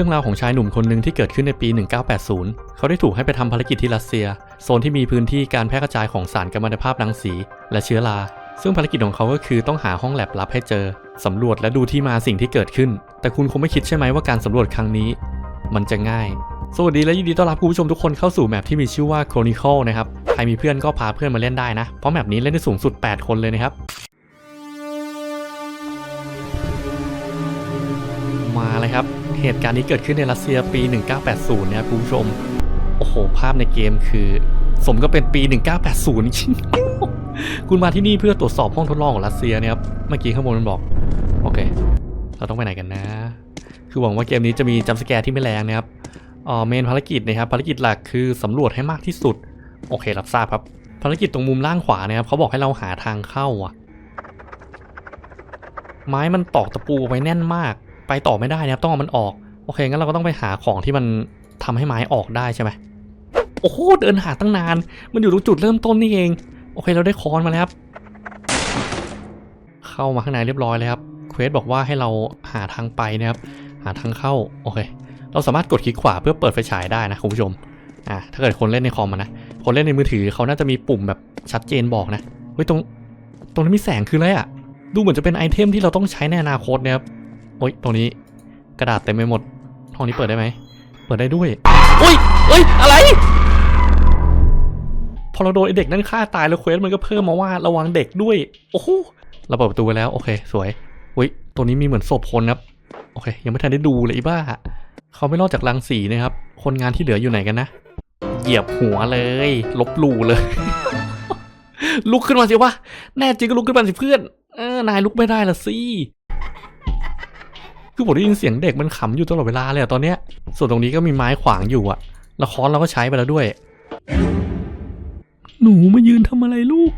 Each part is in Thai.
รื่องราวของชายหนุ่มคนหนึ่งที่เกิดขึ้นในปี 1980 เขาได้ถูกให้ไปทำภารกิจที่รัสเซีย โซนที่มีพื้นที่การแพร่กระจายของสารกัมมันตภาพรังสี และเชื้อรา ซึ่งภารกิจของเขาก็คือต้องหาห้องแลบลับให้เจอ สำรวจและดูที่มาสิ่งที่เกิดขึ้น แต่คุณคงไม่คิดใช่ไหมว่าการสำรวจครั้งนี้ มันจะง่าย สวัสดีและยินดีต้อนรับคุณผู้ชมทุกคนเข้าสู่แมปที่มีชื่อว่า Chronicle นะครับ ใครมีเพื่อนก็พาเพื่อนมาเล่นได้นะ เพราะแมปนี้เล่นได้สูงสุด 8 คนเลยนะครับ มาเลยครับ เหตุการณ์นี้เกิดขึ้นในรัสเซียปี 1980 เนะครับคุณผู้ชม โอ้โห ภาพในเกมคือ สมก็เป็นปี 1980 จริง คุณมาที่นี่เพื่อตรวจสอบห้องทดลองของรัสเซียเนะครับ เมื่อกี้ข้างบนมันบอก โอเค เราต้องไปไหนกันนะ คือหวังว่าเกมนี้จะมีจัมป์สแกร์ที่ไม่แรงนะครับเออเมนภารกิจนะครับ ภารกิจหลักคือสำรวจให้มากที่สุด โอเครับทราบครับ ภารกิจตรงมุมล่างขวานะครับเขาบอกให้เราหาทางเข้าอะ ไม้มันตอกตะปูไว้แน่นมาก ไปต่อไม่ได้นะครับต้องเอามันออกโอเคงั้นเราก็ต้องไปหาของที่มันทำให้ไม้ออกได้ใช่ไหมโอ้โหเดินหาตั้งนาน มันอยู่ตรงจุดเริ่มต้นนี่เอง โอเคเราได้คอนมาแล้วครับ เข้ามาข้างในเรียบร้อยเลยครับเควสบอกว่าให้เราหาทางไปนะครับ หาทางเข้าโอเค เราสามารถกดคลิกขวาเพื่อเปิดไฟฉายได้นะคุณผู้ชมอ่าถ้าเกิดคนเล่นในคอมนะคนเล่นในมือถือเขาน่าจะมีปุ่มแบบชัดเจนบอกนะเฮ้ยตรงตรงนี้มีแสงคืออะไรอะดูเหมือนจะเป็นไอเทมที่เราต้องใช้ในอนาคตนะครับ โอ้ยตรงนี้กระดาษเต็มไปหมดห้องนี้เปิดได้ไหม เปิดได้ด้วยโอ้ยเอ้ย อะไร พอเราโดนไอเด็กนั่นฆ่าตายแล้วเควสมันก็เพิ่มมาว่าระวังเด็กด้วย โอ้โหเราเปิดประตูไปแล้ว โอเค สวยอุ้ยตัวนี้มีเหมือนศพคนครับ โอเค ยังไม่ทันได้ดูเลยไอ้บ้า เขาไม่รอดจากรังสีนะครับ คนงานที่เหลืออยู่ไหนกันนะ เหยียบหัวเลย ลบหลู่เลย ลุกขึ้นมาสิวะ แน่จริงก็ลุกขึ้นมาสิเพื่อน เออ นายลุกไม่ได้ละสิ คือผมได้ยินเสียงเด็กมันขำอยู่ตลอดเวลาเลยอะตอนเนี้ย ส่วนตรงนี้ก็มีไม้ขวางอยู่อะแล้วค้อนเราก็ใช้ไปแล้วด้วย หนูมายืนทำอะไรลูก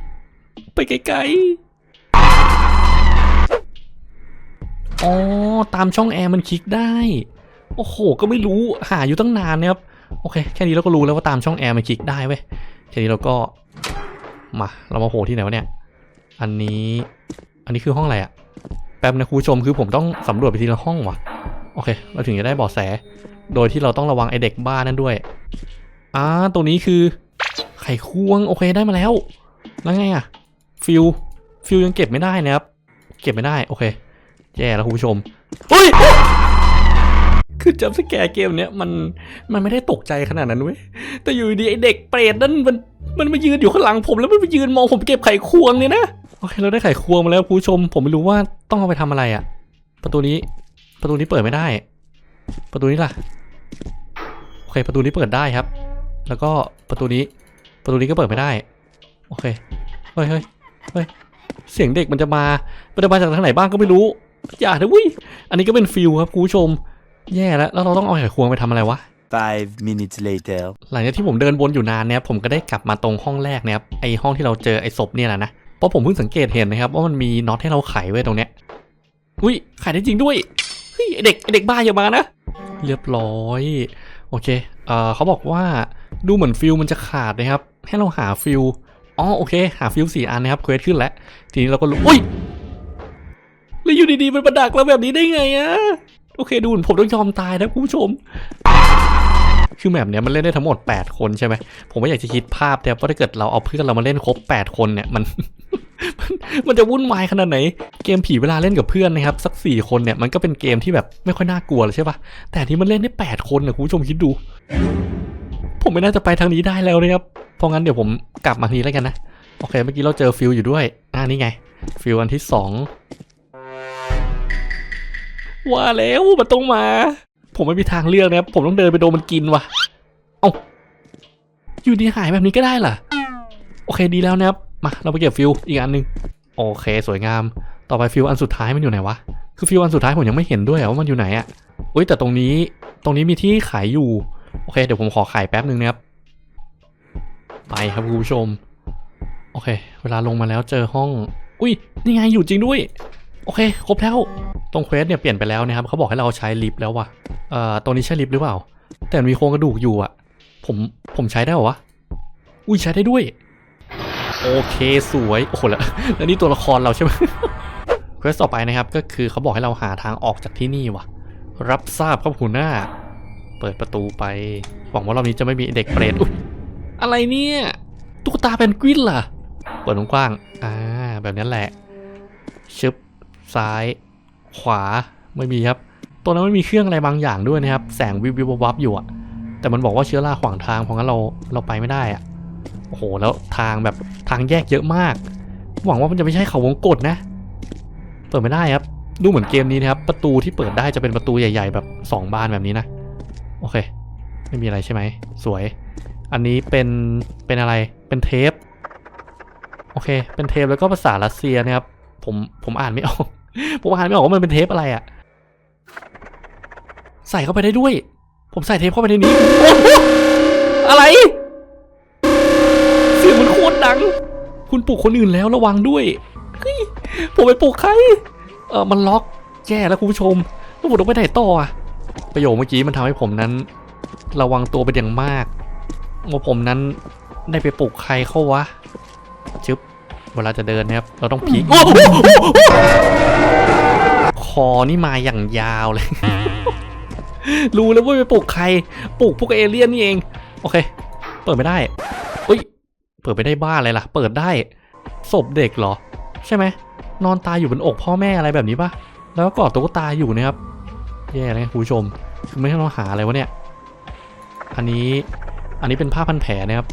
ไปไกลๆ อ๋อ ตามช่องแอร์มันคลิกได้ โอ้โห ก็ไม่รู้ หาอยู่ตั้งนานนะครับ โอเค แค่นี้เราก็รู้แล้วว่าตามช่องแอร์มันคลิกได้เว้ย แค่นี้เราก็ มา เรามาโผล่ที่ไหนวะเนี่ย อันนี้ อันนี้คือห้องอะไรอะ แป๊บนะคุณผู้ชมคือผมต้องสำรวจไปทีละห้องว่ะ โอเค เราถึงจะได้เบาะแส โดยที่เราต้องระวังไอเด็กบ้านั่นด้วยอ่าตรงนี้คือ ไข่ควง โอเคได้มาแล้ว แล้วไงอะฟิลฟิลยังเก็บไม่ได้นะครับ เก็บไม่ได้ โอเค แย่แล้วคุณผู้ชมเฮ้ย คือจัมป์สแกร์เกมเนี้ยมันมันไม่ได้ตกใจขนาดนั้นเว้ยแต่อยู่ดีไอเด็กเปรตนั่นมันมันมายืนอยู่ข้างหลังผมแล้วมันมายืนมองผมเก็บไขควงเนี่ยนะโอเคเราได้ไขควงมาแล้วคุณผู้ชม ผมไม่รู้ว่าต้องเอาไปทำอะไรอะประตูนี้ประตูนี้เปิดไม่ได้ ประตูนี้ล่ะโอเค ประตูนี้เปิดได้ครับ แล้วก็ประตูนี้ประตูนี้ก็เปิดไม่ได้ โอเคเฮ้ยเฮ้ยเฮ้ยเสียงเด็กมันจะมามันจะมาจากทางไหนบ้างก็ไม่รู้อย่านะเวิอันนี้ก็เป็นฟิลครับคุณผู้ชม แย่แล้ว แล้วเราต้องเอาไขควงไปทำอะไรวะ Five minutes later. หลังจากที่ผมเดินวนอยู่นานเนี่ยผมก็ได้กลับมาตรงห้องแรกนะครับไอห้องที่เราเจอไอศพเนี่ยแหละนะเพราะผมเพิ่งสังเกตเห็นนะครับว่ามันมีน็อตให้เราไขไว้ตรงเนี้ยอุ้ยไขได้จริงด้วยเฮ้ยไอ้เด็กไอ้เด็กบ้าอย่ามานะ เรียบร้อย โอเคเอ่อเขาบอกว่าดูเหมือนฟิลมันจะขาดนะครับ ให้เราหาฟิลอ๋อโอเค หาฟิลสี่อันนะครับเควสขึ้นแล้วทีนี้เราก็รู้อุ้ยแล้วอยู่ดีๆมันมาดักเราแบบนี้ได้ไงอะ โอเคดูผมต้องยอมตายนะคุณผู้ชม คือแมปเนี้ยมันเล่นได้ทั้งหมด 8 คนใช่ไหม ผมไม่อยากจะคิดภาพแต่ว่าถ้าเกิดเราเอาเพื่อนเรามาเล่นครบ 8 คนเนี่ยมันมันจะวุ่นวายขนาดไหน เกมผีเวลาเล่นกับเพื่อนนะครับ สัก 4 คนเนี่ยมันก็เป็นเกมที่แบบไม่ค่อยน่ากลัวเลยใช่ปะแต่ที่มันเล่นได้ 8 คนนะคุณผู้ชมคิดดู ผมไม่น่าจะไปทางนี้ได้แล้วนะครับ เพราะงั้นเดี๋ยวผมกลับมาทีแล้วกันนะ โอเคเมื่อกี้เราเจอฟิลอยู่ด้วยอ่านี่ไง ฟิลอันที่สอง ว่าแล้วมันต้องมา ผมไม่มีทางเลือกนะครับผมต้องเดินไปโดนมันกินว่ะ เอ้าอยู่ดีหายแบบนี้ก็ได้เหรอโอเคดีแล้วนะครับมาเราไปเก็บฟิลอีกอันหนึ่งโอเค สวยงาม ต่อไปฟิลอันสุดท้ายมันอยู่ไหนวะคือฟิลอันสุดท้ายผมยังไม่เห็นด้วยว่ามันอยู่ไหนอะอุ้ยแต่ตรงนี้ตรงนี้มีที่ขายอยู่โอเคเดี๋ยวผมขอขายแป๊บหนึ่งนะครับไปครับคุณผู้ชม โอเค เวลาลงมาแล้วเจอห้อง อุ้ยนี่ไงอยู่จริงด้วย โอเค ครบแล้ว ตรงเควสเนี่ยเปลี่ยนไปแล้วนะครับเขาบอกให้เราใช้ลิฟต์แล้วว่ะเอ่อตรงนี้ใช่ลิฟต์หรือเปล่า แต่มีโครงกระดูกอยู่อะผมผมใช้ได้เหรอวะอุ้ยใช้ได้ด้วย โอเคสวยโอ้โหแล้วแล้วนี่ตัวละครเราใช่ไหมเควสต่อไปนะครับก็คือเขาบอกให้เราหาทางออกจากที่นี่ว่ะรับทราบครับหัวหน้า เปิดประตูไปหวังว่ารอบนี้จะไม่มีเด็กเปรตอุ๊ยอะไรเนี่ยตุ๊กตาเป็นกวินล่ะเปิดกว้างอ่าแบบนั้นแหละชึบ ซ้าย ขวาไม่มีครับตัวนั้นไมันมีเครื่องอะไรบางอย่างด้วยนะครับ แสงวิบวิบวับอยู่อะแต่มันบอกว่าเชื้อราขวางทางเพราะงั้นเราเราไปไม่ได้อะโอ้โหแล้วทางแบบทางแยกเยอะมาก หวังว่ามันจะไม่ใช่เขาวงกตนะ เปิดไม่ได้ครับ ดูเหมือนเกมนี้นะครับ ประตูที่เปิดได้จะเป็นประตูใหญ่ ๆ แบบสองบานแบบนี้นะ โอเค ไม่มีอะไรใช่ไหม สวย อันนี้เป็นเป็นอะไรเป็นเทป โอเค เป็นเทปแล้วก็ภาษารัสเซียนะครับ ผมผมอ่านไม่ออก ผมอ่านไม่ออกว่ามันเป็นเทปอะไรอะใส่เข้าไปได้ด้วย ผมใส่เทปเข้าไปในนี้ อะไร เสียงมันโคตรดัง คุณปลุกคนอื่นแล้วระวังด้วย ผมไปปลุกใคร เออมันล็อกแย่แล้วคุณผู้ชมแล้วผมต้องไปไหนต่ออะประโยคเมื่อกี้มันทำให้ผมนั้น ระวังตัวเป็นอย่างมากว่าผมนั้นได้ไปปลุกใครเข้าวะชึบ เวลาจะเดินนะครับ เราต้องพลิกโอ้โหคอนี่มาอย่างยาวเลย รู้แล้วว่าไปปลุกใคร ปลุกพวกเอเลี่ยนนี่เอง โอเค เปิดไม่ได้เอ้ย เปิดไม่ได้บ้าอะไรล่ะ เปิดได้ ศพเด็กเหรอ ใช่ไหม นอนตายอยู่บนอกพ่อแม่อะไรแบบนี้ปะแล้วก็กอดตุ๊กตาอยู่นะครับ แย่เลยคุณผู้ชมคือไม่ให้เราหาอะไรวะเนี่ย อันนี้ อันนี้เป็นผ้าพันแผลนะครับ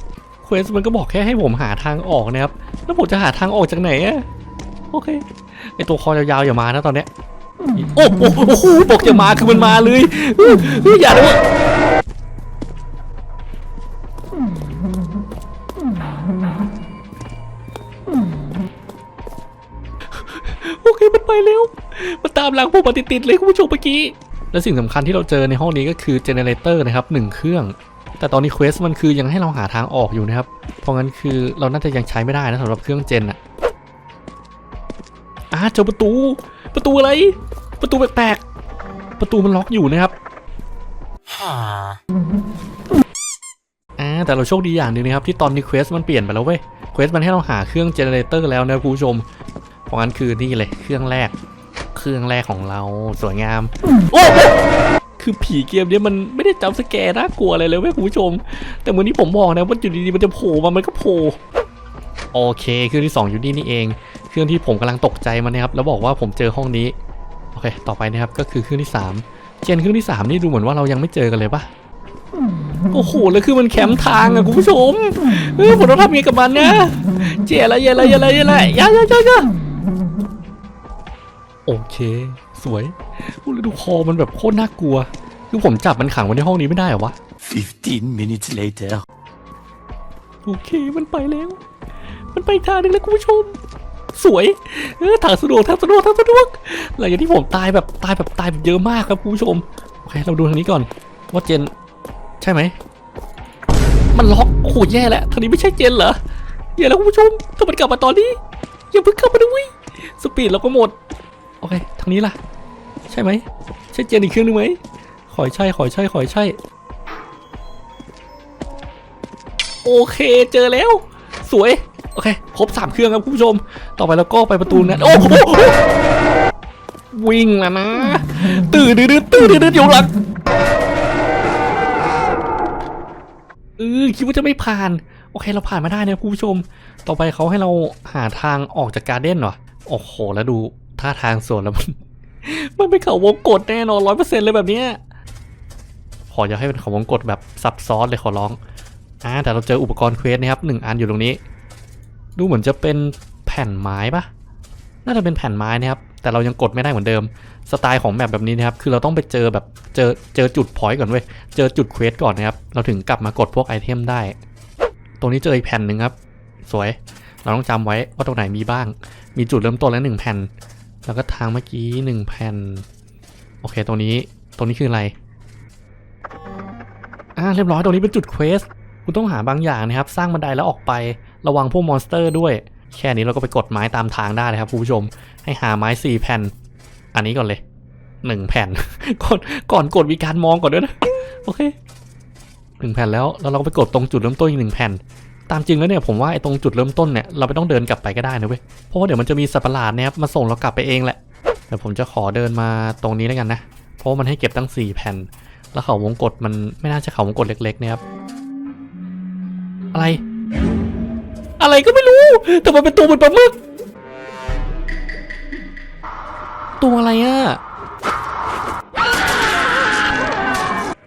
เควสมันก็บอกแค่ให้ผมหาทางออกนะครับ แล้วผมจะหาทางออกจากไหนอะโอเค ไอตัวคอยาวๆอย่ามานะตอนเนี้ย โอ้โหโอ้โหบอกอย่ามาคือมันมาเลยเฮ้ยอย่าเลยเว้ยโอเคมันไปแล้วมันตามหลังผมมาติดๆเลยคุณผู้ชมเมื่อกี้ และสิ่งสำคัญที่เราเจอในห้องนี้ก็คือเจเนเรเตอร์นะครับหนึ่งเครื่อง แต่ตอนนี้เควสมันคือยังให้เราหาทางออกอยู่นะครับ เพราะงั้นคือเราน่าจะยังใช้ไม่ได้นะสำหรับเครื่องเจนอะอ่าเจอประตู ประตูอะไร ประตูแปลกๆ ประตูมันล็อกอยู่นะครับอ่าแต่เราโชคดีอย่างหนึงนะครับ ที่ตอนนี้เควสมันเปลี่ยนไปแล้วเว้ย เควสมันให้เราหาเครื่องเจเนเรเตอร์แล้วนะคุณผู้ชม เพราะงั้นคือนี่เลยเครื่องแรก เครื่องแรกของเราสวยงาม โอ้ คือผีเกมเนี้ยมันไม่ได้จำสแกร์น่ากลัวอะไรเลยเว้ยคุณผู้ชม แต่เหมือนที่ผมบอกนะว่าอยู่ดีๆมันจะโผล่มามันก็โผล่โอเคเครื่องที่สองอยู่นี่นี่เอง เครื่องที่ผมกำลังตกใจมันนะครับแล้วบอกว่าผมเจอห้องนี้โอเค ต่อไปนะครับก็คือเครื่องที่สามเจนเครื่องที่สามนี่ดูเหมือนว่าเรายังไม่เจอกันเลยปะโอ้โหแล้วคือมันแคมป์ทางอะคุณผู้ชมเออผมต้องทำยังไงกับมันนะเจอะไรเจอะไรเจอะไรเจอะไรยายายายาโอเค สวยโอ้แล้วดูคอมันแบบโคตรน่ากลัว คือผมจับมันขังไว้ในห้องนี้ไม่ได้เหรอวะ15 minutes later. โอเคมันไปแล้ว มันไปอีกทางหนึงแล้วคุณผู้ชม สวยเออทางสะดวกทางสะดวกทางสะดวกหลังจากที่ผมตายแบบตายแบบตายแบบเยอะมากครับคุณผู้ชมโอเคเราดูทางนี้ก่อนว่าเจน ใช่ไหมมันล็อกโอ้โหแย่แล้วทางนี้ไม่ใช่เจนเหรอแย่แล้วคุณผู้ชมถ้ามันกลับมาตอนนี้อย่าเพิ่งเข้ามาด้วยสปีดเราก็หมด โอเค ทางนี้ล่ะ ใช่ไหม ใช่เจนอีกเครื่องหนึงไหม ขอให้ใช่ ขอให้ใช่ ขอให้ใช่ โอเคเจอแล้ว สวย โอเค ครบสามเครื่องครับคุณผู้ชม ต่อไปแล้วก็ไปประตูนั้น โอ้โห วิ่งแล้วนะ ตื่นดื้อตื่นดื้ออยู่หลังเออคิดว่าจะไม่ผ่าน โอเคเราผ่านมาได้นะคุณผู้ชม ต่อไปเขาให้เราหาทางออกจากการ์เด้นเหรอ โอ้โห แล้วดู ท่าทางสวนแล้วมัน มันเป็นเขาวงกดแน่นอนร้อยเปอร์เซ็นต์เลยแบบเนี้ยขออย่าให้เป็นเขาวงกดแบบซับซ้อนเลยขอร้องอ่าแต่เราเจออุปกรณ์เควสนะครับหนึ่งอันอยู่ตรงนี้ ดูเหมือนจะเป็นแผ่นไม้ปะน่าจะเป็นแผ่นไม้นะครับ แต่เรายังกดไม่ได้เหมือนเดิม สไตล์ของแบบแบบนี้นะครับ คือเราต้องไปเจอแบบเจอเจอจุดพอยต์ก่อนเว้ย เจอจุดเควสก่อนนะครับ เราถึงกลับมากดพวกไอเทมได้ ตรงนี้เจออีกแผ่นหนึ่งครับ สวย เราต้องจำไว้ว่าตรงไหนมีบ้าง มีจุดเริ่มต้นแล้วหนึ่งแผ่น แล้วก็ทางเมื่อกี้หนึ่งแผ่น โอเคตรงนี้ ตรงนี้คืออะไร อ่าเรียบร้อยตรงนี้เป็นจุดเควส คุณต้องหาบางอย่างนะครับ สร้างบันไดแล้วออกไประวังพวกมอนสเตอร์ด้วย แค่นี้เราก็ไปกดไม้ตามทางได้เลยครับคุณผู้ชม ให้หาไม้สี่แผ่น อันนี้ก่อนเลยหนึ่งแผ่น ก่อนก่อนกดมีการมองก่อนด้วยนะ โอเคหนึ่งแผ่นแล้ว แล้วเราก็ไปกดตรงจุดเริ่มต้นอีกหนึ่งแผ่น ตามจริงแล้วเนี่ยผมว่าไอ้ตรงจุดเริ่มต้นเนี่ยเราไม่ต้องเดินกลับไปก็ได้นะเว้ย เพราะว่าเดี๋ยวมันจะมีสัตว์ประหลาดเนี่ยครับมาส่งเรากลับไปเองแหละเดี๋ยวผมจะขอเดินมาตรงนี้แล้วกันนะ เพราะมันให้เก็บตั้ง 4 แผ่น แล้วเขาวงกดมันไม่น่าจะเขาวงกดเล็กๆนะครับ อะไร อะไรก็ไม่รู้ แต่มันเป็นตัวเหมือนปลาหมึก ตัวอะไรอะ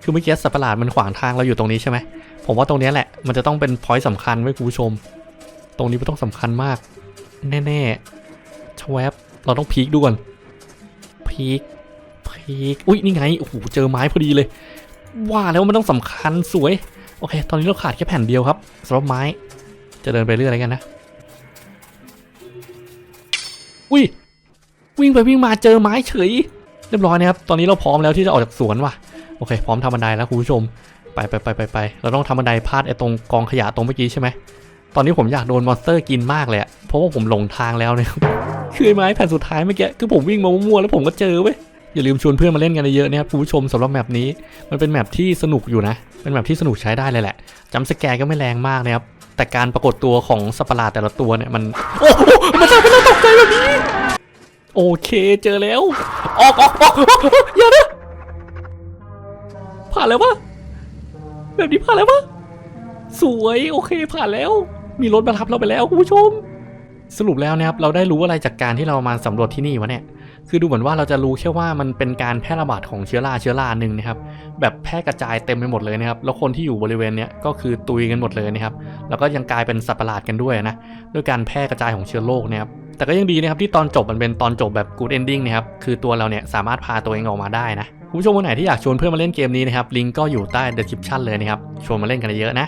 คือเมื่อกี้สัตว์ประหลาดมันขวางทางเราอยู่ตรงนี้ใช่ไหม ผมว่าตรงนี้แหละ มันจะต้องเป็นพอยต์สำคัญไว้คุณผู้ชม ตรงนี้มันต้องสำคัญมาก แน่ๆชวบเราต้องพีคดูก่อนพีคพีคอุ้ยนี่ไงโอ้โหเจอไม้พอดีเลย ว่าแล้วมันต้องสำคัญสวย โอเค ตอนนี้เราขาดแค่แผ่นเดียวครับสำหรับไม้ จะเดินไปเรื่อยอะไรกันนะ อุ้ยวิ่งไปวิ่งมาเจอไม้เฉย เรียบร้อยนะครับ ตอนนี้เราพร้อมแล้วที่จะออกจากสวนว่ะ โอเค พร้อมทำบันไดแล้วคุณผู้ชม ไปไปไปไปไปเราต้องทำบันไดพาดไอ้ตรงกองขยะตรงเมื่อกี้ใช่ไหมตอนนี้ผมอยากโดนมอนสเตอร์กินมากเลยเพราะว่าผมหลงทางแล้วเนี่ยคือไม้แผ่นสุดท้ายเมื่อกี้คือผมวิ่งมามั่วๆแล้วผมก็เจอเว้ยอย่าลืมชวนเพื่อนมาเล่นกันเยอะๆนะครับคุณผู้ชมสำหรับแมปนี้ มันเป็นแมปที่สนุกอยู่นะ เป็นแมปที่สนุกใช้ได้เลยแหละจำสแกร์ก็ไม่แรงมากนะครับแต่การปรากฏตัวของสัประหลาดแต่ละตัวเนี่ยมันโอ้โหมันทำให้เราตกใจแบบนี้โอเคเจอแล้วออกออกออกอย่านะผ่านแล้วปะ แบบนี้ผ่านแล้วปะสวยโอเคผ่านแล้ว มีรถมารับเราไปแล้วคุณผู้ชม สรุปแล้วนะครับเราได้รู้อะไรจากการที่เรามาสำรวจที่นี่วะเนี่ยคือดูเหมือนว่าเราจะรู้แค่ว่ามันเป็นการแพร่ระบาดของเชื้อราเชื้อราหนึ่งนะครับ แบบแพร่กระจายเต็มไปหมดเลยนะครับ แล้วคนที่อยู่บริเวณเนี้ยก็คือตุยกันหมดเลยนะครับ แล้วก็ยังกลายเป็นสัตว์ประหลาดกันด้วยนะ ด้วยการแพร่กระจายของเชื้อโรคนะครับ แต่ก็ยังดีนะครับที่ตอนจบมันเป็นตอนจบแบบ good ending นะครับ คือตัวเราเนี่ยสามารถพาตัวเองออกมาได้นะ ผู้ชมคนไหนที่อยากชวนเพื่อนมาเล่นเกมนี้นะครับลิงก์ก็อยู่ใต้ description เลยนะครับชวนมาเล่นกันเยอะนะ